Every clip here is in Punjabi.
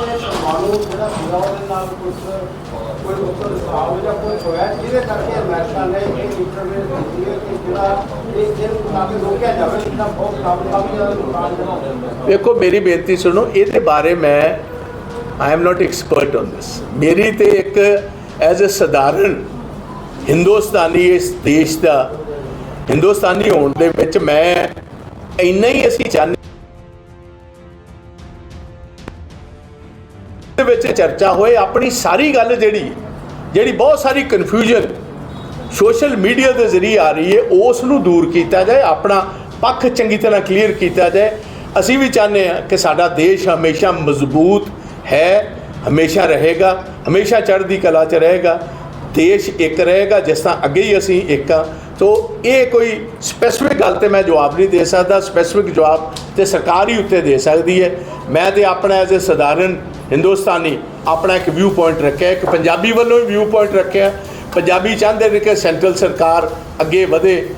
ਕਿ ਪਰਮਾਣੂ ਜਿਹੜਾ ਸੀਗਾ ਉਹਦੇ ਨਾਲ ਕੁਝ ਕੋਈ ਉੱਤਰ ਸਵਾਲ ਜਾਂ ਕੁਝ ਹੋਇਆ ਜਿਹਦੇ ਕਰਕੇ ਅਮਰੀਕਾ ਨੇ ਇਹ ਇੰਟਰਵਿਊ ਦਿੱਤੀ ਹੈ ਕਿ ਜਿਹੜਾ ਇਹ ਇਹ ਤਾਂ ਰੋਕਿਆ ਜਾਵੇ ਇਹਦਾ ਬਹੁਤ ਕਾਮਯਾਬੀ ਦਾ ਨੁਕਸਾਨ ਜਿਹੜਾ ਹੋ। ਜਾਂਦਾ ਵੇਖੋ ਮੇਰੀ ਬੇਨਤੀ ਸੁਣੋ, ਇਹਦੇ ਬਾਰੇ ਮੈਂ I am not expert on this ਮੇਰੀ ਤੇ ਇੱਕ ਐਜ਼ ਅ ਸਧਾਰਨ ਹਿੰਦੁਸਤਾਨੀ ਇਸ ਦੇਸ਼ ਦਾ, ਹਿੰਦੁਸਤਾਨੀ ਹੋਣ ਦੇ ਵਿੱਚ ਮੈਂ ਇੰਨਾ ਹੀ ਅਸੀਂ ਚਾਹੁੰਦੇ ਦੇ ਵਿੱਚ ਚਰਚਾ ਹੋਏ, ਆਪਣੀ ਸਾਰੀ ਗੱਲ ਜਿਹੜੀ ਜਿਹੜੀ ਬਹੁਤ ਸਾਰੀ ਕਨਫਿਊਜ਼ਨ ਸੋਸ਼ਲ ਮੀਡੀਆ ਦੇ ਜ਼ਰੀਏ ਆ ਰਹੀ ਹੈ ਉਸ ਨੂੰ ਦੂਰ ਕੀਤਾ ਜਾਏ, ਆਪਣਾ ਪੱਖ ਚੰਗੀ ਤਰ੍ਹਾਂ ਕਲੀਅਰ ਕੀਤਾ ਜਾਏ। ਅਸੀਂ ਵੀ ਚਾਹੁੰਦੇ ਹਾਂ ਕਿ ਸਾਡਾ ਦੇਸ਼ ਹਮੇਸ਼ਾ ਮਜ਼ਬੂਤ ਹੈ, ਹਮੇਸ਼ਾ ਰਹੇਗਾ, ਹਮੇਸ਼ਾ ਚੜ੍ਹਦੀ ਕਲਾ 'ਚ ਰਹੇਗਾ। ਦੇਸ਼ ਇੱਕ ਰਹੇਗਾ, ਜਿਸ ਤਰ੍ਹਾਂ ਅੱਗੇ ਹੀ ਅਸੀਂ ਇੱਕ ਆ ਤੋ ਇਹ ਕੋਈ ਸਪੈਸੀਫਿਕ ਗੱਲ ਤੇ ਮੈਂ ਜਵਾਬ ਨਹੀਂ ਦੇ ਸਕਦਾ ਸਪੈਸੀਫਿਕ ਜਵਾਬ ਤੇ ਸਰਕਾਰ ਹੀ ਉੱਤੇ ਦੇ ਸਕਦੀ ਹੈ। ਮੈਂ ਤੇ ਆਪਣਾ ਐਜ਼ ਅ ਸਧਾਰਨ ਹਿੰਦੁਸਤਾਨੀ ਆਪਣਾ ਇੱਕ ਵਿਊ ਪੁਆਇੰਟ ਰੱਖਿਆ, ਇੱਕ ਪੰਜਾਬੀ ਵੱਲੋਂ ਵੀ ਵਿਊ ਪੁਆਇੰਟ ਰੱਖਿਆ। ਪੰਜਾਬੀ ਚਾਹੁੰਦੇ ਨੇ ਕਿ ਸੈਂਟਰਲ ਸਰਕਾਰ ਅੱਗੇ ਵਧੇ,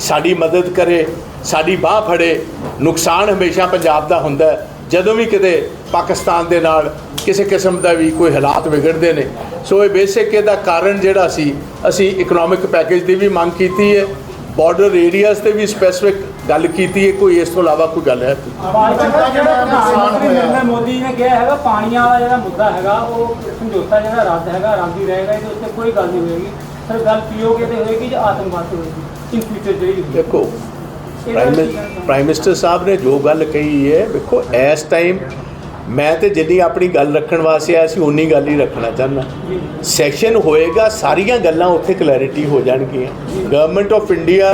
ਸਾਡੀ ਮਦਦ ਕਰੇ, ਸਾਡੀ ਬਾਹ ਫੜੇ। ਨੁਕਸਾਨ ਹਮੇਸ਼ਾ ਪੰਜਾਬ ਦਾ ਹੁੰਦਾ ਜਦੋਂ ਵੀ ਕਿਤੇ ਪਾਕਿਸਤਾਨ ਦੇ ਨਾਲ ਕਿਸੇ ਕਿਸਮ ਦਾ ਵੀ ਕੋਈ ਹਾਲਾਤ ਵਿਗੜਦੇ ਨੇ, ਸੋ ਇਹ ਬੇਸਿਕ ਇਹਦਾ ਕਾਰਨ ਜਿਹੜਾ ਸੀ, ਅਸੀਂ ਇਕਨੋਮਿਕ ਪੈਕੇਜ ਦੀ ਵੀ ਮੰਗ ਕੀਤੀ ਹੈ ਬਾਰਡਰ ਏਰੀਆਜ਼ ਤੇ ਵੀ ਸਪੈਸੀਫਿਕ ਗੱਲ ਕੀਤੀ ਹੈ ਕੋਈ ਇਸ ਤੋਂ ਇਲਾਵਾ ਕੋਈ ਗੱਲ ਹੈ? ਮੋਦੀ ਨੇ ਕਿਹਾ ਹੈਗਾ ਪਾਣੀਆਂ ਵਾਲਾ ਜਿਹੜਾ ਮੁੱਦਾ ਹੈਗਾ ਉਹ ਸਮਝੌਤਾ ਜਿਹੜਾ ਰੱਦ ਹੈਗਾ ਰੱਦ ਹੀ ਰਹੇਗਾ ਇਹਦੇ ਉੱਤੇ ਕੋਈ ਗੱਲ ਨਹੀਂ ਹੋਏਗੀ। ਸਰ ਗੱਲ ਪੀਓਕੇ ਤੇ ਹੋਏਗੀ ਜਾਂ ਆਤੰਕਵਾਦ ਤੇ ਹੋਏਗੀ? ਇਨ ਫਿਊਚਰ ਜਿਹੜੀ ਹੋਏਗੀ। ਦੇਖੋ ਇਹਦਾ ਪ੍ਰਾਈਮ ਮਿਨਿਸਟਰ ਸਾਹਿਬ ਨੇ ਜੋ ਗੱਲ ਕਹੀ ਹੈ ਵੇਖੋ ਇਸ ਟਾਈਮ ਮੈਂ ਤੇ ਜਿੰਨੀ ਆਪਣੀ ਗੱਲ ਰੱਖਣ ਵਾਸਤੇ ਆਇਆ ਸੀ ਉਨੀ ਗੱਲ ਹੀ ਰੱਖਣਾ ਚਾਹੁੰਦਾ। ਸੈਸ਼ਨ ਹੋਏਗਾ ਸਾਰੀਆਂ ਗੱਲਾਂ ਉੱਥੇ ਕਲੈਰਿਟੀ ਹੋ ਜਾਣਗੀਆਂ। ਗਵਰਨਮੈਂਟ ਆਫ ਇੰਡੀਆ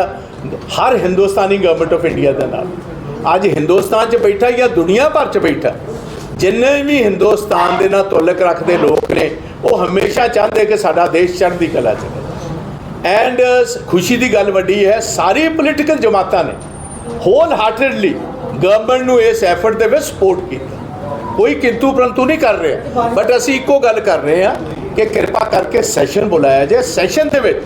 ਹਰ ਹਿੰਦੁਸਤਾਨੀ ਗਵਰਨਮੈਂਟ ਆਫ ਇੰਡੀਆ ਦੇ ਨਾਲ। ਅੱਜ ਹਿੰਦੁਸਤਾਨ 'ਚ ਬੈਠਾ ਜਾਂ ਦੁਨੀਆ ਭਰ 'ਚ ਬੈਠਾ। ਜਿੰਨੇ ਵੀ ਹਿੰਦੁਸਤਾਨ ਦੇ ਨਾਲ ਤੁਲਕ ਰੱਖਦੇ ਲੋਕ ਨੇ, ਉਹ ਹਮੇਸ਼ਾ ਚਾਹੁੰਦੇ ਕਿ ਸਾਡਾ ਦੇਸ਼ ਚੜ੍ਹਦੀ ਕਲਾ 'ਚ ਐਂਡ ਖੁਸ਼ੀ ਦੀ ਗੱਲ ਵੱਡੀ ਹੈ, ਸਾਰੀ ਪੋਲੀਟੀਕਲ ਜਮਾਤਾਂ ਨੇ ਹੋਲ ਹਾਰਟਡਲੀ ਗਵਰਨਮੈਂਟ ਨੂੰ ਇਸ ਐਫਰਟ ਦੇ ਵਿੱਚ ਸਪੋਰਟ ਕੀਤਾ। ਕੋਈ ਕਿੰਤੂ ਪਰੰਤੂ ਨਹੀਂ ਕਰ ਰਿਹਾ। ਬਟ ਅਸੀਂ ਇੱਕੋ ਗੱਲ ਕਰ ਰਹੇ ਹਾਂ ਕਿ ਕਿਰਪਾ ਕਰਕੇ ਸੈਸ਼ਨ ਬੁਲਾਇਆ ਜਾਏ। ਸੈਸ਼ਨ ਦੇ ਵਿੱਚ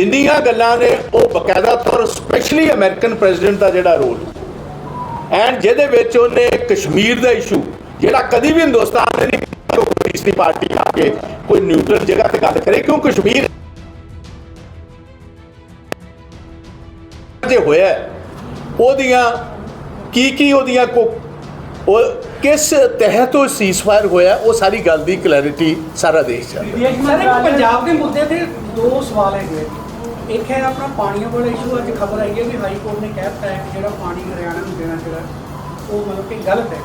ਜਿੰਨੀਆਂ ਗੱਲਾਂ ਨੇ, ਉਹ ਬਕਾਇਦਾ ਤੌਰ ਸਪੈਸ਼ਲੀ ਅਮਰੀਕਨ ਪ੍ਰੈਜ਼ੀਡੈਂਟ ਦਾ ਜਿਹੜਾ ਰੋਲ ਐਂਡ ਜਿਹਦੇ ਵਿੱਚ ਉਹਨੇ ਕਸ਼ਮੀਰ ਦਾ ਇਸ਼ੂ ਜਿਹੜਾ ਕਦੀ ਵੀ ਹਿੰਦੁਸਤਾਨ ਨੇ ਨਹੀਂ ਤੀਸਰੀ ਪਾਰਟੀ ਆ ਕੇ ਕੋਈ ਨਿਊਟਰਲ ਜਗ੍ਹਾ ਤੇ ਗੱਲ ਕਰੇ, ਕਿਉਂ ਕਸ਼ਮੀਰ ਜੇ ਹੋਇਆ ਉਹਦੀਆਂ ਕੀ ਕੀ ਉਹਦੀਆਂ ਕੋ ਉਹ ਕਿਸ ਤਹਿਤ ਉਹ ਸੀਜ਼ਫਾਇਰ ਹੋਇਆ, ਉਹ ਸਾਰੀ ਗੱਲ ਦੀ ਕਲੈਰਿਟੀ ਸਾਰਾ ਦੇਸ਼ ਚਾਹੁੰਦਾ ਸਰ ਪੰਜਾਬ ਦੇ ਮੁੱਦੇ ਤੇ ਦੋ ਸਵਾਲ ਹੈਗੇ। ਇੱਕ ਹੈ ਆਪਣਾ ਪਾਣੀਆਂ ਵਾਲਾ ਇਸ਼ੂ ਅੱਜ ਖਬਰ ਆਈ ਹੈ ਕਿ ਹਾਈ ਕੋਰਟ ਨੇ ਕਹਿ ਦਿੱਤਾ ਹੈ ਕਿ ਜਿਹੜਾ ਪਾਣੀ ਹਰਿਆਣਾ ਨੂੰ ਦੇਣਾ ਜਿਹੜਾ ਉਹ ਮਤਲਬ ਕਿ ਗਲਤ ਹੈ।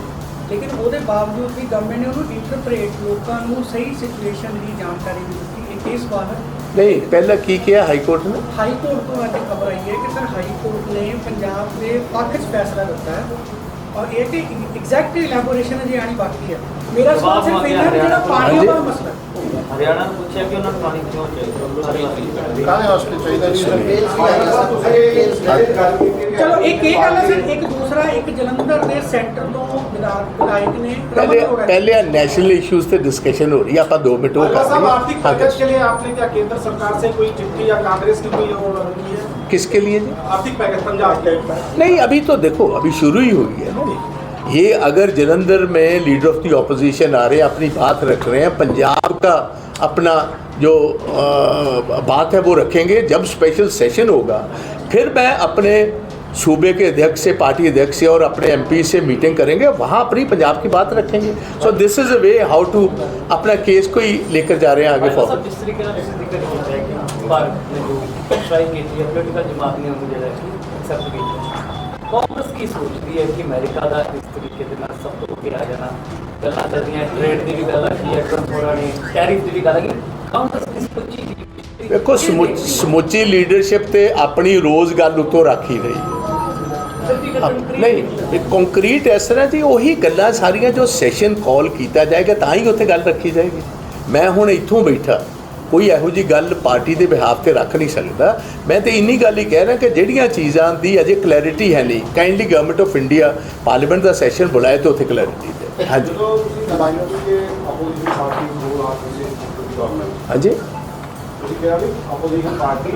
ਲੇਕਿਨ ਉਹਦੇ ਬਾਵਜੂਦ ਵੀ ਗਵਰਨਮੈਂਟ ਨੇ ਉਹਨੂੰ ਇੰਟਰਪ੍ਰੇਟ ਲੋਕਾਂ ਨੂੰ ਸਹੀ ਸਿਚੁਏਸ਼ਨ ਦੀ ਜਾਣਕਾਰੀ ਨਹੀਂ ਦਿੱਤੀ। ਇਹ ਕੇਸ ਸਵਾਲ ਹੈ। ਨਹੀਂ ਪਹਿਲਾਂ ਕੀ ਕਿਹਾ ਹਾਈ ਕੋਰਟ ਨੇ? ਹਾਈ ਕੋਰਟ ਤੋਂ ਅੱਜ ਖਬਰ ਆਈ ਹੈ ਕਿ ਸਰ ਹਾਈ ਕੋਰਟ ਨੇ ਪੰਜਾਬ ਦੇ ਪੱਖ 'ਚ ਫੈਸਲਾ ਦਿੱਤਾ ਹੈ ਔਰ ਇਹ ਤੇ ਐਗਜ਼ੈਕਟ ਇਲੈਬੋਰੇਸ਼ਨ ਅਜੇ ਆਣੀ ਬਾਕੀ ਹੈ। ਮੇਰਾ ਸਵਾਲ ਸਿਰਫ ਕਿ ਜਿਹੜਾ ਪਾਣੀ। ਵਾਲਾ ਮਸਲਾ ਹੈ। ਹਰਿਆਣਾ ਨੂੰ ਪੁੱਛਿਆ ਕਿ ਉਹਨਾਂ ਨੂੰ ਪਾਣੀ ਕਿਉਂ ਚਾਹੀਦਾ ਕਾਹਦੇ ਵਾਸਤੇ ਚਾਹੀਦਾ ਜੀ ਸਰ ਤੁਸੀਂ ਗੱਲ ਕੀਤੀ ਚਲੋ ਇੱਕ ਇਹ ਗੱਲ ਹੈ ਸਰ ਇੱਕ ਦੂਸਰਾ ਇੱਕ ਜਲੰਧਰ ਦੇ ਸੈਂਟਰ ਤੋਂ ਵਿਧਾਇਕ ਵਿਧਾਇਕ ਨੇ ਰਮਨ पहले ਅਰੋੜਾ पहले नेशनल इश्यूज पे डिस्कशन हो रही है आप दो मिनट वो कर साहब लेंगे। आर्थिक हाँ, पैकेज के लिए आपने क्या केंद्र सरकार से कोई चिट्ठी या कांग्रेस की कोई और की है किसके लिए जी आर्थिक पैकेज पंजाब के नहीं अभी तो देखो अभी शुरू ही हुई है ना ये अगर जलंधर में लीडर ऑफ दी ऑपोजिशन आ रहे हैं अपनी बात रख रहे हैं पंजाब का अपना जो अ, बात है वो रखेंगे जब स्पेशल सेशन होगा फिर मैं अपने सूबे के अध्यक्ष से पार्टी अध्यक्ष से और अपने एमपी से मीटिंग करेंगे वहाँ अपनी पंजाब की बात रखेंगे so this is a way how to अपना केस को ही लेकर जा रहे हैं आगे ਸਭ फॉरवर्ड ਜਿਸ ਤਰੀਕੇ ਨਾਲ ਤੁਸੀਂ ਜ਼ਿਕਰ ਕੀਤਾ ਹੈ ਕਿ ਭਾਰਤ ਨੇ ਜੋ ਟਰਾਈ ਕੀਤੀ ਹੈ ਪੋਲੀਟੀਕਲ ਜਮਾਤ ਨੇ ਉਹਨੂੰ ਜਿਹੜਾ ਕਿ ਐਕਸੈਪਟ ਕੀਤਾ ਕਾਂਗਰਸ ਕੀ ਸੋਚਦੀ ਹੈ ਕਿ ਅਮਰੀਕਾ ਦਾ ਇਸ ਤਰੀਕੇ ਦੇ ਨਾਲ ਸਭ ਤੋਂ ਅੱਗੇ ਆ ਜਾਣਾ ਗੱਲਾਂ ਚੱਲਦੀਆਂ ਟ੍ਰੇਡ ਦੀ ਵੀ ਗੱਲ ਆਖੀ ਹੈ ਟਰੰਪ ਹੋਰਾਂ ਨੇ ਟੈਰਿਫ ਦੀ ਵੀ ਗੱਲ ਆਖੀ ਕਾਂਗਰਸ ਇਸ ਵੇਖੋ ਸਮੁ- ਸਮੁੱਚੀ ਲੀਡਰਸ਼ਿਪ ਤੇ ਆਪਣੀ ਰੋਜ਼ ਗੱਲ ਉੱਤੋਂ ਰੱਖ ਰਹੀ ਨਹੀਂ ਇਹ ਕੰਕਰੀਟ ਇਸ ਤਰ੍ਹਾਂ ਜੀ ਉਹੀ ਗੱਲਾਂ ਸਾਰੀਆਂ ਜੋ ਸੈਸ਼ਨ ਕਾਲ ਕੀਤਾ ਜਾਏਗਾ ਤਾਂ ਹੀ ਉੱਥੇ ਗੱਲ ਰੱਖੀ ਜਾਏਗੀ। ਮੈਂ ਹੁਣ ਇੱਥੋਂ ਬੈਠਾ ਕੋਈ ਇਹੋ ਜੀ ਗੱਲ ਪਾਰਟੀ ਦੇ ਬਿਹਾਫ ਤੇ ਰੱਖ ਨਹੀਂ ਸਕਦਾ। ਮੈਂ ਤੇ ਇੰਨੀ ਗੱਲ ਹੀ ਕਹਿ ਰਿਹਾ ਕਿ ਜਿਹੜੀਆਂ ਚੀਜ਼ਾਂ ਦੀ ਅਜੇ ਕਲੈਰਿਟੀ ਹੈ ਨਹੀਂ kindly government of India parliament the session ਬੁਲਾਏ ਤੇ ਉੱਥੇ ਕਲੈਰਿਟੀ ਦੇ ਹਾਂਜੀ ਜਦੋਂ ਤੁਸੀਂ ਦਵਾਈਆਂ ਦੀ ਆਪੋਜੀਸ਼ਨ ਪਾਰਟੀ ਨੂੰ ਰੋਲ ਆ ਤੁਸੀਂ ਗਵਰਨਮੈਂਟ ਹਾਂਜੀ ਤੁਸੀਂ ਕਿਹਾ ਵੀ ਆਪੋਜੀਸ਼ਨ ਪਾਰਟੀ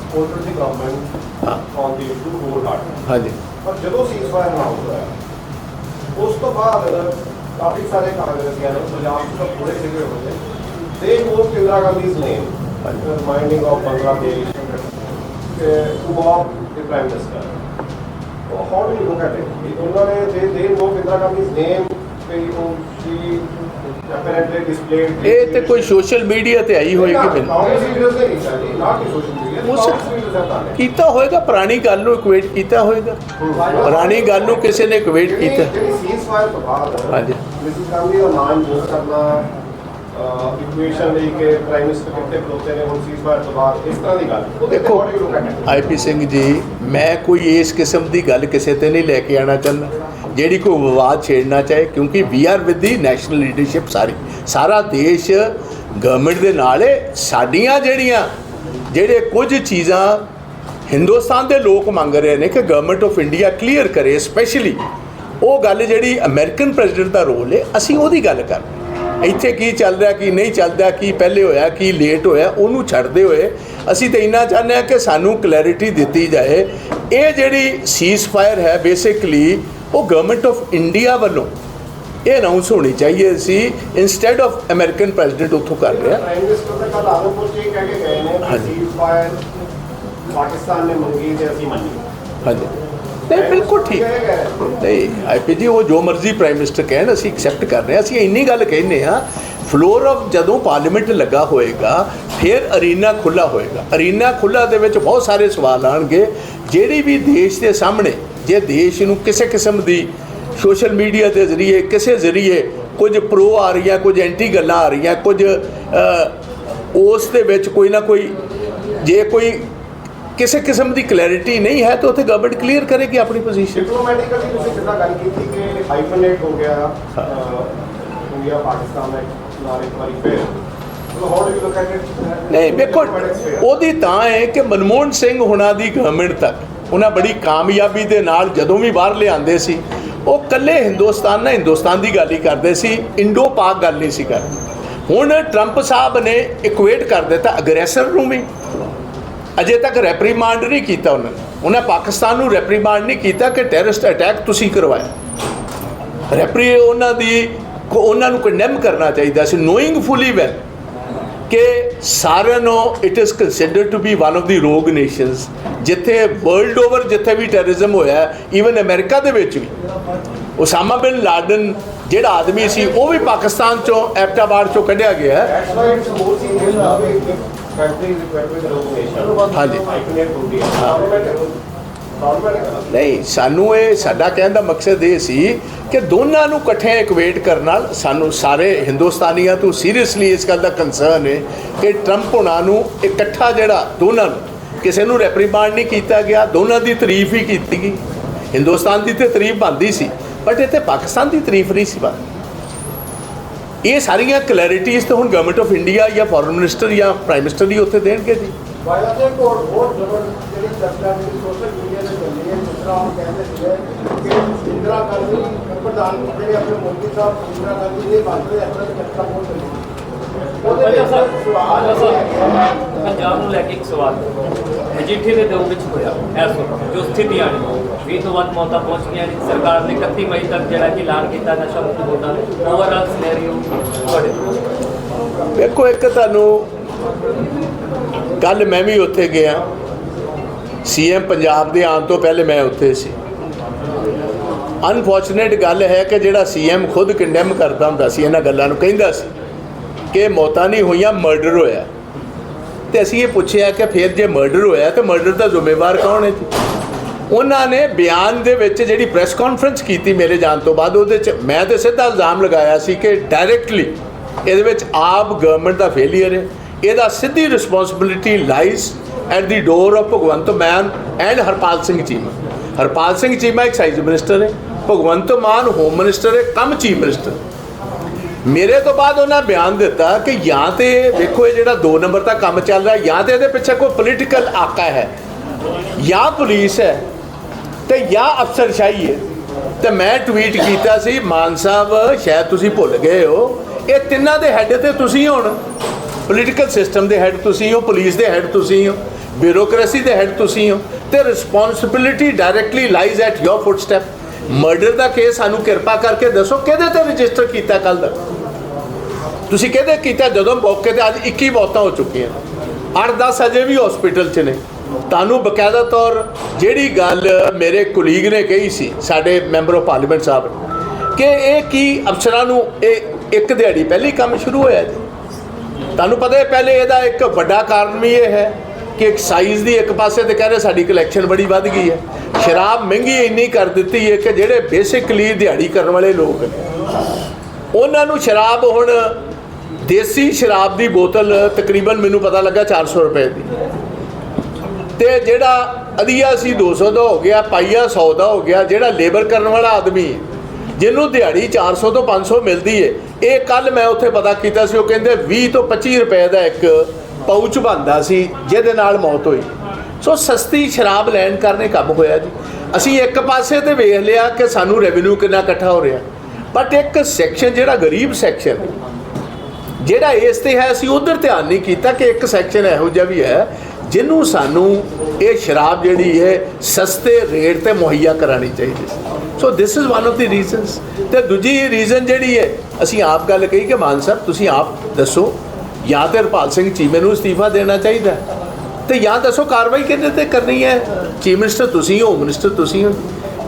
ਸਪੋਰਟਰ ਦੀ ਗਵਰਨਮੈਂਟ ਹਾਂ on the issue whole heart ਹਾਂਜੀ ਪਰ ਜਦੋਂ ਸੀਜ਼ਫਾਇਰ ਅਨਾਉਂਸ ਹੋਇਆ ਉਸ ਤੋਂ ਬਾਅਦ ਕਾਫੀ ਸਾਰੇ ਕਾਂਗਰਸੀਆਂ ਨੇ ਪੰਜਾਬ ਚ ਤਾਂ ਪੂਰੇ ਸਿਰੇ ਹੋਏ ਨੇ ਦੇ move Indira Gandhi's name reminding of Bangladesh to mock the prime minister. So how do you look at it? ਉਹਨਾਂ ਨੇ they they move Indira Gandhi's name ਤੇ ਉਹ she apparently displayed ਇਹ ਤੇ ਕੋਈ ਸੋਸ਼ਲ ਮੀਡੀਆ ਤੇ ਆਈ ਹੋਏਗੀ ਮੈਨੂੰ। ਉਸ- ਕੀਤਾ ਹੋਏਗਾ ਪੁਰਾਣੀ ਗੱਲ ਨੂੰ ਇਕੁਏਟ ਕੀਤਾ ਹੋਏਗਾ। ਪੁਰਾਣੀ ਗੱਲ ਨੂੰ ਕਿਸੇ ਨੇ ਇਕੁਏਟ ਕੀਤਾ। ਹਾਂਜੀ। ਮਿਸਿਸ ਗਾਂਧੀ ਦਾ ਨਾਮ ਯੂਜ਼ ਕਰਨਾ ਇਕੁਏਸ਼ਨ ਲਈ ਕਿ ਪ੍ਰਾਈਮ ਮਿਨਿਸਟਰ ਕਿੱਥੇ ਖਲੋਤੇ ਨੇ ਹੁਣ ਸੀਜ਼ਫਾਇਰ ਤੋਂ ਬਾਅਦ ਇਸ ਤਰ੍ਹਾਂ ਦੀ ਗੱਲ। ਉਹਦੇ ਤੇ ਦੇਖੋ? ਆਈਪੀ ਸਿੰਘ ਜੀ ਮੈਂ ਕੋਈ ਇਸ ਕਿਸਮ ਦੀ ਗੱਲ ਕਿਸੇ ਤੇ ਨਹੀਂ ਲੈ ਕੇ ਆਣਾ ਚਾਹੁੰਦਾ। ਜਿਹੜੀ ਕੋਈ ਵਿਵਾਦ ਛੇੜਨਾ ਚਾਹੇ, ਕਿਉਂਕਿ we are with the national leadership ਸਾਰੀ। ਸਾਰਾ ਦੇਸ਼ ਗਵਰਨਮੈਂਟ ਦੇ ਨਾਲ ਹੈ ਸਾਡੀਆਂ ਜਿਹੜੀਆਂ, ਜਿਹੜੇ ਕੁਝ ਚੀਜ਼ਾਂ ਹਿੰਦੁਸਤਾਨ ਦੇ ਲੋਕ ਮੰਗ ਰਹੇ ਨੇ ਕਿ ਗਵਰਨਮੈਂਟ ਆਫ ਇੰਡੀਆ ਕਲੀਅਰ ਕਰੇ ਸਪੈਸ਼ਲੀ ਉਹ ਗੱਲ ਜਿਹੜੀ ਅਮਰੀਕਨ ਪ੍ਰੈਜ਼ੀਡੈਂਟ ਦਾ ਰੋਲ ਹੈ ਅਸੀਂ ਉਹਦੀ ਗੱਲ ਕਰ ਇੱਥੇ ਕੀ ਚੱਲ ਰਿਹਾ, ਕੀ ਨਹੀਂ ਚੱਲਦਾ ਕੀ ਪਹਿਲੇ ਹੋਇਆ, ਕੀ ਲੇਟ ਹੋਇਆ, ਉਹਨੂੰ ਛੱਡਦੇ ਹੋਏ ਅਸੀਂ ਤਾਂ ਇੰਨਾ ਚਾਹੁੰਦੇ ਹਾਂ ਕਿ ਸਾਨੂੰ ਕਲੈਰਿਟੀ ਦਿੱਤੀ ਜਾਏ। ਇਹ ਜਿਹੜੀ ਸੀਜ਼ਫਾਇਰ ਹੈ ਬੇਸਿਕਲੀ ਉਹ ਗਵਰਨਮੈਂਟ ਆਫ ਇੰਡੀਆ ਵੱਲੋਂ ਇਹ ਅਨਾਉਂਸ ਹੋਣੀ ਚਾਹੀਏ ਸੀ ਇਨਸਟੈਡ ਆਫ ਅਮਰੀਕਨ ਪ੍ਰੈਜ਼ੀਡੈਂਟ ਉੱਥੋਂ ਕਰ ਰਿਹਾ। ਪਾਕਿਸਤਾਨ ਨੇ ਮੰਗੀ ਤੇ ਅਸੀਂ ਮੰਨੀ। ਹਾਂਜੀ। ਨਹੀਂ ਬਿਲਕੁਲ ਠੀਕ। ਨਹੀਂ ਆਈਪੀ ਜੀ ਉਹ ਜੋ ਮਰਜ਼ੀ ਪ੍ਰਾਈਮ ਮਿਨਿਸਟਰ ਕਹਿਣ ਅਸੀਂ ਐਕਸੈਪਟ ਕਰ ਰਹੇ ਹਾਂ। ਅਸੀਂ ਇੰਨੀ ਗੱਲ ਕਹਿੰਦੇ ਹਾਂ ਫਲੋਰ ਆਫ ਜਦੋਂ ਪਾਰਲੀਮੈਂਟ ਲੱਗਾ ਹੋਏਗਾ ਫਿਰ ਅਰੀਨਾ ਖੁੱਲਾ ਹੋਏਗਾ। ਅਰੀਨਾ ਖੁੱਲਾ ਦੇ ਵਿੱਚ ਬਹੁਤ ਸਾਰੇ ਸਵਾਲ ਆਣਗੇ ਜਿਹੜੀ ਵੀ ਦੇਸ਼ ਦੇ ਸਾਹਮਣੇ ਜੇ ਦੇਸ਼ ਨੂੰ ਕਿਸੇ ਕਿਸਮ ਦੀ ਸੋਸ਼ਲ ਮੀਡੀਆ ਦੇ ਜ਼ਰੀਏ ਕਿਸੇ ਜ਼ਰੀਏ ਕੁਝ ਪ੍ਰੋ ਆ ਰਹੀਆਂ ਕੁਝ ਐਂਟੀ ਗੱਲਾਂ ਆ ਰਹੀਆਂ ਕੁਝ ਉਸ ਦੇ ਵਿੱਚ ਕੋਈ ਨਾ ਕੋਈ ਜੇ ਕੋਈ ਕਿਸੇ ਕਿਸਮ ਦੀ ਕਲੈਰਿਟੀ ਨਹੀਂ ਹੈ ਤਾਂ ਉੱਥੇ ਗਵਰਨਮੈਂਟ ਕਲੀਅਰ ਕਰੇਗੀ ਆਪਣੀ ਪੋਜੀਸ਼ਨ ਡਿਪਲੋਮੈਟਿਕਲੀ ਤੁਸੀਂ ਜਿੱਦਾਂ ਗੱਲ ਕੀਤੀ ਕਿ ਹਾਈਫਨੇਟ ਹੋ ਗਿਆ ਇੰਡੀਆ ਪਾਕਿਸਤਾਨ ਦਾ ਨਾਲ ਇੱਕ ਵਾਰੀ ਫੇਰ। ਨਹੀਂ ਵੇਖੋ ਉਹਦੀ ਤਾਂ ਹੈ ਕਿ ਮਨਮੋਹਨ ਸਿੰਘ ਹੁਣਾਂ ਦੀ ਗਵਰਨਮੈਂਟ ਤੱਕ। ਉਹਨਾਂ ਬੜੀ ਕਾਮਯਾਬੀ ਦੇ ਨਾਲ ਜਦੋਂ ਵੀ ਬਾਹਰ ਲਿਆਂਦੇ ਸੀ, ਉਹ ਕੱਲੇ ਹਿੰਦੁਸਤਾਨ ਨਾਲ ਹਿੰਦੁਸਤਾਨ ਦੀ ਗੱਲ ਹੀ ਕਰਦੇ ਸੀ, ਇੰਡੋ ਪਾਕ ਗੱਲ ਨਹੀਂ ਸੀ ਕਰਦੇ। ਹੁਣ ਟਰੰਪ ਸਾਹਿਬ ਨੇ ਇਕੁਏਟ ਕਰ ਦਿੱਤਾ ਅਗਰੈਸਰ ਨੂੰ ਵੀ। ਅਜੇ ਤੱਕ ਰੈਪਰੀਮਾਂਡ ਨਹੀਂ ਕੀਤਾ ਉਹਨਾਂ ਨੇ। ਉਹਨਾਂ ਪਾਕਿਸਤਾਨ ਨੂੰ ਰੈਪਰੀਮਾਂਡ ਨਹੀਂ ਕੀਤਾ ਕਿ ਟੈਰਰਿਸਟ ਅਟੈਕ ਤੁਸੀਂ ਕਰਵਾਇਆ। ਰੈਪਰੀ ਉਹਨਾਂ ਦੀ, ਉਹਨਾਂ ਨੂੰ ਕੰਡੈਮ ਕਰਨਾ ਚਾਹੀਦਾ ਸੀ ਨੋਇੰਗ ਫੁਲੀ ਵੈਲ ਕਿ ਸਾਰਿਆਂ ਨੂੰ it is considered to be one of the rogue nations ਜਿੱਥੇ ਵਰਲਡ ਓਵਰ ਜਿੱਥੇ ਵੀ ਟੈਰਰਿਜ਼ਮ ਹੋਇਆ ਈਵਨ ਅਮਰੀਕਾ ਦੇ ਵਿੱਚ ਵੀ। ਉਸਾਮਾ ਬਿਨ ਲਾਡਨ ਜਿਹੜਾ ਆਦਮੀ ਸੀ ਉਹ ਵੀ ਪਾਕਿਸਤਾਨ ਚੋਂ ਐਬਟਾਬਾਦ ਚੋਂ ਕੱਢਿਆ ਗਿਆ। ਹੈ ਹਾਂਜੀ। ਨਹੀਂ ਸਾਨੂੰ ਇਹ ਸਾਡਾ ਕਹਿਣ ਦਾ ਮਕਸਦ ਇਹ ਸੀ ਕਿ ਦੋਨਾਂ ਨੂੰ ਇਕੱਠੇ ਇਕੁਏਟ ਕਰਨ ਨਾਲ ਸਾਨੂੰ ਸਾਰੇ ਹਿੰਦੁਸਤਾਨੀਆਂ ਤੋਂ ਸੀਰੀਅਸਲੀ ਇਸ ਗੱਲ ਦਾ ਕੰਸਰਨ ਹੈ ਕਿ ਟਰੰਪ ਹੁਣਾਂ ਨੂੰ ਇਕੱਠਾ ਜਿਹੜਾ ਦੋਨਾਂ ਨੂੰ ਕਿਸੇ ਨੂੰ ਰੈਪਰੀਮਾਂਡ ਨਹੀਂ ਕੀਤਾ ਗਿਆ, ਦੋਨਾਂ ਦੀ ਤਾਰੀਫ ਹੀ ਕੀਤੀ ਗਈ। ਹਿੰਦੁਸਤਾਨ ਦੀ ਤੇ ਤਾਰੀਫ ਬਣਦੀ ਸੀ ਬਟ ਇੱਥੇ ਪਾਕਿਸਤਾਨ ਦੀ ਤਾਰੀਫ ਨਹੀਂ ਸੀ ਬਣਦੀ। ਇਹ ਸਾਰੀਆਂ ਕਲੈਰਿਟੀਜ਼ ਤਾਂ ਹੁਣ ਗਵਰਨਮੈਂਟ ਆਫ ਇੰਡੀਆ ਜਾਂ ਫੋਰਨ ਮਿਨਿਸਟਰ ਜਾਂ ਪ੍ਰਾਈਮ ਮਿਨਿਸਟਰ ਹੀ ਉੱਥੇ ਦੇਣਗੇ ਜੀ। ਵਾਇਆ ਤੇ ਕੋਲ ਬਹੁਤ ਜ਼ਬਰਦਸਤ ਜਿਹੜੀ ਚਰਚਾ ਜਿਹੜੀ ਸੋਸ਼ਲ ਮੀਡੀਆ ਤੇ ਚੱਲੀ ਹੈ, ਜਿਸ ਤਰ੍ਹਾਂ ਉਹ ਕਹਿੰਦੇ ਸੀਗੇ ਕਿ ਇੰਦਰਾ ਗਾਂਧੀ ਪ੍ਰਧਾਨ ਮੰਤਰੀ ਆਪਣੇ ਮੋਦੀ ਸਾਹਿਬ, ਇੰਦਰਾ ਗਾਂਧੀ ਨੇ ਬਾਅਦ ਆਪਣਾ ਚਰਚਾ ਬਹੁਤ ਚੱਲੀ ਪਹਿਲਾਂ ਸਰ ਪਹਿਲਾਂ ਸਰ ਪੰਜਾਬ ਨੂੰ ਲੈ ਕੇ ਇੱਕ ਸਵਾਲ ਮਜੀਠੇ ਦੇ ਦਿਨ ਵਿੱਚ ਹੋਇਆ। ਇਸ ਜੋ ਸਥਿਤੀਆਂ ਨੇ, ਵੀਹ ਤੋਂ ਵੱਧ ਮੌਤਾਂ ਪਹੁੰਚ ਗਈਆਂ ਨੇ। ਸਰਕਾਰ ਨੇ 31 ਮਈ ਤੱਕ ਜਿਹੜਾ ਕਿ ਐਲਾਨ ਕੀਤਾ ਨਸ਼ਾ ਮੁਕਤ ਵੋਟਾਂ ਓਵਰਆਲ ਸਿਨੈਰੀਓ ਤੁਹਾਡੇ ਵੇਖੋ ਇੱਕ ਤੁਹਾਨੂੰ ਕੱਲ ਮੈਂ ਵੀ ਉੱਥੇ ਗਿਆ। ਸੀਐਮ ਪੰਜਾਬ ਦੇ ਆਉਣ ਤੋਂ ਪਹਿਲੇ ਮੈਂ ਉੱਥੇ ਸੀ। ਅਨਫੋਰਚੂਨੇਟ ਗੱਲ ਹੈ ਕਿ ਜਿਹੜਾ ਸੀਐਮ ਖੁਦ ਕੰਡੈਮ ਕਰਦਾ ਹੁੰਦਾ ਸੀ, ਇਹਨਾਂ ਗੱਲਾਂ ਨੂੰ ਕਹਿੰਦਾ ਸੀ। ਕਿ ਮੌਤਾਂ ਨਹੀਂ ਹੋਈਆਂ ਮਰਡਰ ਹੋਇਆ। ਤੇ ਅਸੀਂ ਇਹ ਪੁੱਛਿਆ ਕਿ ਫਿਰ ਜੇ ਮਰਡਰ ਹੋਇਆ ਤੇ ਮਰਡਰ ਦਾ ਜ਼ਿੰਮੇਵਾਰ ਕੌਣ ਹੈ ਜੀ? ਉਹਨਾਂ ਨੇ ਬਿਆਨ ਦੇ ਵਿੱਚ ਜਿਹੜੀ ਪ੍ਰੈਸ ਕਾਨਫਰੰਸ ਕੀਤੀ ਮੇਰੇ ਜਾਣ ਤੋਂ ਬਾਅਦ, ਉਹਦੇ ਚ ਮੈਂ ਤੇ ਸਿੱਧਾ ਇਲਜ਼ਾਮ ਲਗਾਇਆ ਸੀ ਕਿ ਡਾਇਰੈਕਟਲੀ ਇਹਦੇ ਵਿੱਚ ਆਪ ਗਵਰਨਮੈਂਟ ਦਾ ਫੇਲਿਅਰ ਹੈ। ਇਹਦਾ ਸਿੱਧੀ responsibility lies at the door of Bhagwant Mann and Harpal Singh Cheema. Harpal Singh Cheema excise minister ਹੈ, ਭਗਵੰਤ ਮਾਨ ਹੋਮ ਮਿਨਿਸਟਰ ਹੈ, ਕਮ ਚੀਫ ਮਿਨਿਸਟਰ ਮੇਰੇ ਤੋਂ ਬਾਅਦ ਉਹਨਾਂ ਬਿਆਨ ਦਿੱਤਾ ਕਿ ਜਾਂ ਤੇ ਵੇਖੋ ਇਹ ਜਿਹੜਾ 2 ਨੰਬਰ ਦਾ ਕੰਮ ਚੱਲ ਰਿਹਾ, ਜਾਂ ਤੇ ਇਹਦੇ ਪਿੱਛੇ ਕੋਈ ਪੋਲੀਟੀਕਲ ਆਕਾ ਹੈ, ਜਾਂ ਪੁਲਿਸ ਹੈ, ਤੇ ਜਾਂ ਅਫਸਰਸ਼ਾਹੀ ਹੈ। ਤੇ ਮੈਂ ਟਵੀਟ ਕੀਤਾ ਸੀ, ਮਾਨ ਸਾਹਿਬ, ਸ਼ਾਇਦ ਤੁਸੀਂ ਭੁੱਲ ਗਏ ਹੋ, ਇਹ ਤਿੰਨਾਂ ਦੇ ਹੈੱਡ ਤੇ ਤੁਸੀਂ ਹੁਣ। ਪੋਲੀਟੀਕਲ ਸਿਸਟਮ ਦੇ ਹੈੱਡ ਤੁਸੀਂ ਹੋ ਪੁਲਿਸ ਦੇ ਹੈੱਡ ਤੁਸੀਂ ਹੋ ਬਿਊਰੋਕ੍ਰੇਸੀ ਦੇ ਹੈੱਡ ਤੁਸੀਂ ਹੋ, ਤੇ responsibility directly lies at your footstep murder the case ਸਾਨੂੰ ਕਿਰਪਾ ਕਰਕੇ ਦੱਸੋ, ਕਿਹਦੇ ਤੇ ਰਜਿਸਟਰ ਕੀਤਾ ਕੱਲ ਦਾ? ਤੁਸੀਂ ਕਹਿੰਦੇ ਕੀਤਾ? ਜਦੋਂ ਮੌਕੇ ਤੇ ਅੱਜ 21 ਮੌਤਾਂ ਹੋ ਚੁੱਕੀਆਂ। 8-10 ਅਜੇ ਵੀ ਹਸਪੀਟਲ 'ਚ ਨੇ। ਤੁਹਾਨੂੰ ਬਕਾਇਦਾ ਤੌਰ ਜਿਹੜੀ ਗੱਲ ਮੇਰੇ ਕੁਲੀਗ ਨੇ ਕਹੀ ਸੀ, ਸਾਡੇ ਮੈਂਬਰ ਆਫ ਪਾਰਲੀਮੈਂਟ ਸਾਹਿਬ ਕਿ ਇਹ ਕੀ ਅਫਸਰਾਂ ਨੂੰ ਇਹ ਇੱਕ ਦਿਹਾੜੀ ਪਹਿਲੀ ਕੰਮ ਸ਼ੁਰੂ ਹੋਇਆ ਜੀ? ਤੁਹਾਨੂੰ ਪਤਾ ਹੈ ਪਹਿਲੇ ਇਹਦਾ ਇੱਕ ਵੱਡਾ ਕਾਰਨ ਵੀ ਇਹ ਹੈ ਕਿ ਐਕਸਾਈਜ਼ ਦੀ ਇੱਕ ਪਾਸੇ ਤੇ ਕਹਿੰਦੇ ਸਾਡੀ ਕਲੈਕਸ਼ਨ ਬੜੀ ਵੱਧ ਗਈ ਹੈ। ਸ਼ਰਾਬ ਮਹਿੰਗੀ ਇੰਨੀ ਕਰ ਦਿੱਤੀ ਹੈ ਕਿ ਜਿਹੜੇ ਬੇਸਿਕਲੀ ਦਿਹਾੜੀ ਕਰਨ ਵਾਲੇ ਲੋਕ ਨੇ ਉਹਨਾਂ ਨੂੰ ਸ਼ਰਾਬ ਹੁਣ, ਦੇਸੀ ਸ਼ਰਾਬ ਦੀ ਬੋਤਲ ਤਕਰੀਬਨ ਮੈਨੂੰ ਪਤਾ ਲੱਗਾ 400 ਰੁਪਏ ਦੀ। ਤੇ ਜਿਹੜਾ ਅਧੀਆ ਸੀ 200 ਦਾ ਹੋ ਗਿਆ, ਪਾਈਆ 100 ਦਾ ਹੋ ਗਿਆ, ਜਿਹੜਾ ਲੇਬਰ ਕਰਨ ਵਾਲਾ ਆਦਮੀ, ਜਿਹਨੂੰ ਦਿਹਾੜੀ 400 ਤੋਂ 500 ਮਿਲਦੀ ਏ, ਇਹ ਕੱਲ ਮੈਂ ਉੱਥੇ ਪਤਾ ਕੀਤਾ ਸੀ, ਉਹ ਕਹਿੰਦੇ 20 ਤੋਂ 25 ਰੁਪਏ ਦਾ ਇੱਕ ਪਾਊਚ ਬਣਦਾ ਸੀ, ਜਿਹਦੇ ਨਾਲ ਮੌਤ ਹੋਈ। ਸੋ ਸਸਤੀ ਸ਼ਰਾਬ ਲੈਣ ਕਰਨੇ ਕੰਮ ਹੋਇਆ ਜੀ। ਅਸੀਂ ਇੱਕ ਪਾਸੇ ਤੇ ਵੇਖ ਲਿਆ ਕਿ ਸਾਨੂੰ ਰੈਵਨਿਊ ਕਿੰਨਾ ਇਕੱਠਾ ਹੋ ਰਿਹਾ। ਬਟ ਇੱਕ ਸੈਕਸ਼ਨ ਜਿਹੜਾ ਗਰੀਬ ਸੈਕਸ਼ਨ ਜਿਹੜਾ ਇਸ ਤੇ ਹੈ ਅਸੀਂ ਉਧਰ ਧਿਆਨ ਨਹੀਂ ਕੀਤਾ ਕਿ ਇੱਕ ਸੈਕਸ਼ਨ ਇਹੋ ਜਿਹਾ ਵੀ ਹੈ ਜਿਹਨੂੰ ਸਾਨੂੰ ਇਹ ਸ਼ਰਾਬ ਜਿਹੜੀ ਹੈ ਸਸਤੇ ਰੇਟ ਤੇ ਮੁਹੱਈਆ ਕਰਾਣੀ ਚਾਹੀਦੀ ਸੋ। This is one of the reasons ਤੇ ਦੂਜੀ ਰੀਜ਼ਨ ਜਿਹੜੀ ਹੈ ਅਸੀਂ ਆਪ ਗੱਲ ਕਹੀ ਕਿ ਮਾਨ ਸਾਹਿਬ ਤੁਸੀਂ ਆਪ ਦੱਸੋ ਜਾਂ ਤੇ ਹਰਪਾਲ ਸਿੰਘ ਚੀਮੇ ਨੂੰ ਅਸਤੀਫਾ ਦੇਣਾ ਚਾਹੀਦਾ ਹੈ, ਤੇ ਜਾਂ ਦੱਸੋ ਕਾਰਵਾਈ ਕਿਹਦੇ ਤੇ ਕਰਨੀ ਹੈ? ਚੀਫ ਮਿਨਿਸਟਰ ਤੁਸੀਂ ਹੋ ਮਿਨਿਸਟਰ ਤੁਸੀਂ ਹੋ।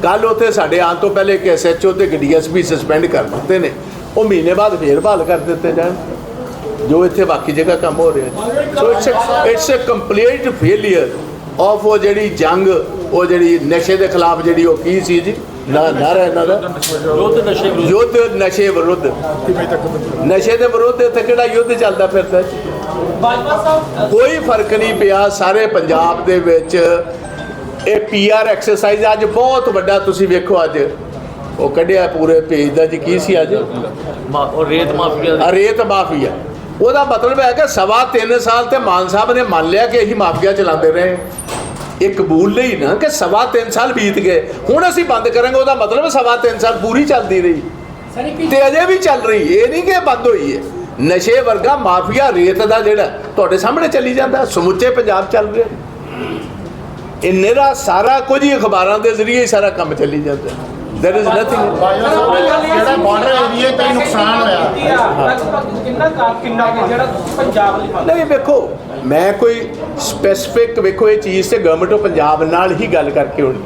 ਕੱਲ ਉੱਥੇ ਸਾਡੇ ਆਉਣ ਤੋਂ ਪਹਿਲੇ ਕਿ ਐਸਐਚਓ ਤੇ ਡੀਐਸਪੀ ਸਸਪੈਂਡ ਕਰ ਦਿੱਤੇ ਨੇ। ਉਹ ਮਹੀਨੇ ਬਾਅਦ ਫੇਰ ਬਹਾਲ ਕਰ ਦਿੱਤੇ ਜਾਣ। ਜੋ ਇੱਥੇ ਬਾਕੀ ਜਗ੍ਹਾ ਕੰਮ ਹੋ ਰਿਹਾ। So it's it's a complete failure of ਉਹ ਜਿਹੜੀ ਜੰਗ ਉਹ ਜਿਹੜੀ ਨਸ਼ੇ ਦੇ ਖਿਲਾਫ ਜਿਹੜੀ ਉਹ ਕੀ ਸੀ ਜੀ? ਨਾ ਨਾਰਾ ਇਹਨਾਂ ਦਾ। ਯੁੱਧ ਨਸ਼ੇ ਵਿਰੁੱਧ। ਯੁੱਧ ਨਸ਼ੇ ਵਿਰੁੱਧ। ਨਸ਼ੇ ਦੇ ਵਿਰੁੱਧ ਇੱਥੇ ਕਿਹੜਾ ਯੁੱਧ ਚੱਲਦਾ ਫਿਰਦਾ ਕੋਈ ਫ਼ਰਕ ਨਹੀਂ ਪਿਆ। ਸਾਰੇ ਪੰਜਾਬ ਦੇ ਵਿੱਚ ਇਹ ਪੀਆਰ ਐਕਸਰਸਾਈਜ਼ ਅੱਜ ਬਹੁਤ ਵੱਡਾ ਤੁਸੀਂ ਵੇਖੋ ਅੱਜ। ਉਹ ਕੱਢਿਆ ਪੂਰੇ ਪੇਜ ਦਾ ਜੀ ਕੀ ਸੀ ਅੱਜ? ਉਹ ਰੇਤ ਮਾਫੀਆ ਆ ਰੇਤ ਮਾਫੀਆ। ਉਹਦਾ ਮਤਲਬ ਹੈ ਕਿ ਸਵਾ 3 ਸਾਲ ਤੇ ਮਾਨ ਸਾਹਿਬ ਨੇ ਮੰਨ ਲਿਆ ਕਿ ਅਸੀਂ ਮਾਫੀਆ ਚਲਾਉਂਦੇ ਰਹੇ। ਇਹ ਕਬੂਲ ਨਹੀਂ ਨਾ ਕਿ ਸਵਾ 3 ਸਾਲ ਬੀਤ ਗਏ। ਹੁਣ ਅਸੀਂ ਬੰਦ ਕਰਾਂਗੇ ਉਹਦਾ ਮਤਲਬ ਸਵਾ 3 ਸਾਲ ਪੂਰੀ ਚੱਲਦੀ ਰਹੀ। ਤੇ ਅਜੇ ਵੀ ਚੱਲ ਰਹੀ ਇਹ ਨਹੀਂ ਕਿ ਬੰਦ ਹੋਈ ਹੈ। ਨਸ਼ੇ ਵਰਗਾ ਮਾਫੀਆ ਰੇਤ ਦਾ ਜਿਹੜਾ ਤੁਹਾਡੇ ਸਾਹਮਣੇ ਚੱਲੀ ਜਾਂਦਾ। ਸਮੁੱਚੇ ਪੰਜਾਬ ਚੱਲ ਰਿਹਾ। ਇੰਨੇ ਦਾ ਸਾਰਾ ਕੁਝ ਹੀ ਅਖਬਾਰਾਂ ਦੇ ਜ਼ਰੀਏ ਹੀ ਸਾਰਾ ਕੰਮ ਚੱਲੀ ਜਾਂਦਾ। ਦੇਰ ਇਜ਼ ਨਥਿੰਗ ਬਾਜਵਾ ਸਾਹਿਬ ਜਿਹੜਾ border area ਤੇ ਨੁਕਸਾਨ ਹੋਇਆ। ਲਗਭਗ ਕਿੰਨਾ ਕਿੰਨਾ ਜਿਹੜਾ ਪੰਜਾਬ ਲਈ ਨਹੀਂ ਵੇਖੋ ਮੈਂ ਕੋਈ ਸਪੈਸੀਫਿਕ ਵੇਖੋ ਇਹ ਚੀਜ਼ ਤੇ ਗਵਰਨਮੈਂਟ ਆਫ ਪੰਜਾਬ ਨਾਲ ਹੀ ਗੱਲ ਕਰਕੇ ਹੋਣੀ।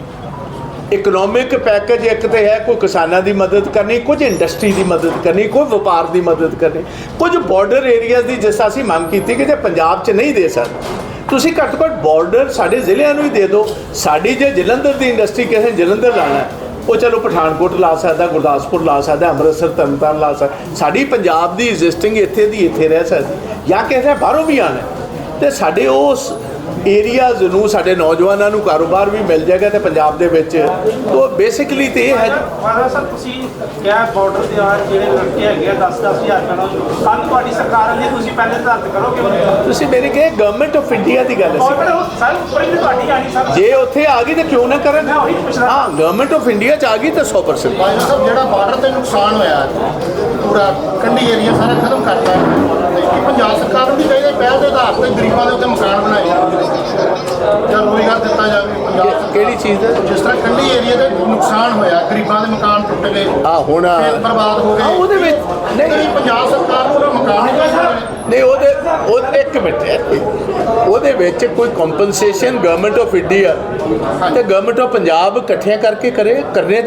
ਇਕਨੋਮਿਕ ਪੈਕੇਜ ਇੱਕ ਤੇ ਹੈ ਕੋਈ ਕਿਸਾਨਾਂ ਦੀ ਮਦਦ ਕਰਨੀ ਕੁਝ ਇੰਡਸਟਰੀ ਦੀ ਮਦਦ ਕਰਨੀ ਕੋਈ ਵਪਾਰ ਦੀ ਮਦਦ ਕਰਨੀ। ਕੁਝ ਬਾਰਡਰ ਏਰੀਆਜ਼ ਦੀ ਜਿਸ ਅਸੀਂ ਮੰਗ ਕੀਤੀ ਕਿ ਜੇ ਪੰਜਾਬ 'ਚ ਨਹੀਂ ਦੇ ਸਕਦੇ ਤੁਸੀਂ ਘੱਟ ਘੱਟ ਬਾਰਡਰ ਸਾਡੇ ਜ਼ਿਲ੍ਹਿਆਂ ਨੂੰ ਹੀ ਦੇ ਦਿਓ ਸਾਡੀ ਜੇ ਜਲੰਧਰ ਦੀ ਇੰਡਸਟਰੀ ਕਿਸੇ ਜਲੰਧਰ ਲਾਣਾ ਉਹ ਚਲੋ ਪਠਾਨਕੋਟ ਲਾ ਸਕਦਾ, ਗੁਰਦਾਸਪੁਰ ਲਾ ਸਕਦਾ, ਅੰਮ੍ਰਿਤਸਰ, ਤਰਨਤਾਰਨ ਲਾ ਸਕਦਾ ਸਾਡੀ ਪੰਜਾਬ ਦੀ ਐਗਜ਼ਿਸਟਿੰਗ ਇੱਥੇ ਦੀ ਇੱਥੇ ਰਹਿ ਸਕਦੀ, ਜਾਂ ਕਿਸੇ ਨੇ ਬਾਹਰੋਂ ਵੀ ਆਣਾ ਹੈ। ਤੇ ਸਾਡੇ ਉਸ ਏਰੀਆਜ਼ ਨੂੰ ਸਾਡੇ ਨੌਜਵਾਨਾਂ ਨੂੰ ਕਾਰੋਬਾਰ ਵੀ ਮਿਲ ਜਾਏਗਾ ਤੇ ਪੰਜਾਬ ਦੇ ਵਿੱਚ। ਤੋਂ ਬੇਸਿਕਲੀ ਤੇ ਇਹ ਹੈ ਮਾਰਾ ਸਰ ਤੁਸੀਂ ਕਿਹਾ ਬਾਰਡਰ ਤੇ ਆ ਜਿਹੜੇ ਲੜਕੇ ਹੈਗੇ ਆ 10 10 ਹਜ਼ਾਰ ਕਰੋ ਕੱਲ ਤੁਹਾਡੀ ਸਰਕਾਰ ਨੇ ਤੁਸੀਂ ਪਹਿਲੇ ਧਰਤ ਕਰੋਗੇ ਤੁਸੀਂ ਮੇਰੇ ਕਹੇ ਗਵਰਨਮੈਂਟ ਆਫ ਇੰਡੀਆ ਦੀ ਗੱਲ ਸੀ। ਸਰ ਉੱਪਰ ਹੀ ਤੁਹਾਡੀ ਆਣੀ ਸਰ। ਜੇ ਉੱਥੇ ਆ ਗਈ ਤਾਂ ਕਿਉਂ ਨਾ ਕਰਨ। ਹਾਂ ਗਵਰਨਮੈਂਟ ਆਫ ਇੰਡੀਆ ਚ ਆ ਗਈ ਤਾਂ 100% ਭਾਈ ਸਾਹਿਬ ਜਿਹੜਾ ਬਾਰਡਰ ਤੇ ਨੁਕਸਾਨ ਹੋਇਆ ਪੂਰਾ ਕੰਢੀ ਏਰੀਆ ਸਾਰਾ ਖਤਮ ਕਰਤਾ ਤੇ ਕੀ ਪੰਜਾਬ ਸਰਕਾਰ ਨੂੰ ਵੀ ਚਾਹੀਦਾ ਪਹਿਲ ਦੇ ਆਧਾਰ ਤੇ ਗਰੀਬਾਂ ਦੇ ਉੱਤੇ ਮਕਾਨ ਬਣਾਏ ਜਾਣ। ਜਾਂ ਰੋਜ਼ਗਾਰ ਦਿੱਤਾ ਜਾਵੇ ਪੰਜਾਬ ਕਿਹੜੀ ਚੀਜ਼ ਦਾ? ਜਿਸ ਤਰ੍ਹਾਂ ਕੰਢੀ ਏਰੀਆ ਦੇ ਨੁਕਸਾਨ ਹੋਇਆ ਗਰੀਬਾਂ ਦੇ ਮਕਾਨ ਟੁੱਟ ਗਏ ਆ ਹੁਣ ਬਰਬਾਦ ਹੋ ਗਏ। ਉਹਦੇ ਵਿੱਚ ਨਹੀਂ ਪੰਜਾਬ ਸਰਕਾਰ ਨੂੰ ਉਹਦਾ ਮਕਾਨ ਨਹੀਂ ਉਹਦੇ ਉਹ ਇੱਕ ਮਿੰਟ। ਉਹਦੇ ਵਿੱਚ ਕੋਈ ਕੰਪਨਸੇਸ਼ਨ ਗਵਰਨਮੈਂਟ ਆਫ ਇੰਡੀਆ ਤੇ ਗਵਰਨਮੈਂਟ ਆਫ ਪੰਜਾਬ ਇਕੱਠਿਆਂ ਕਰਕੇ ਕਰੇ ਕਰਨੇ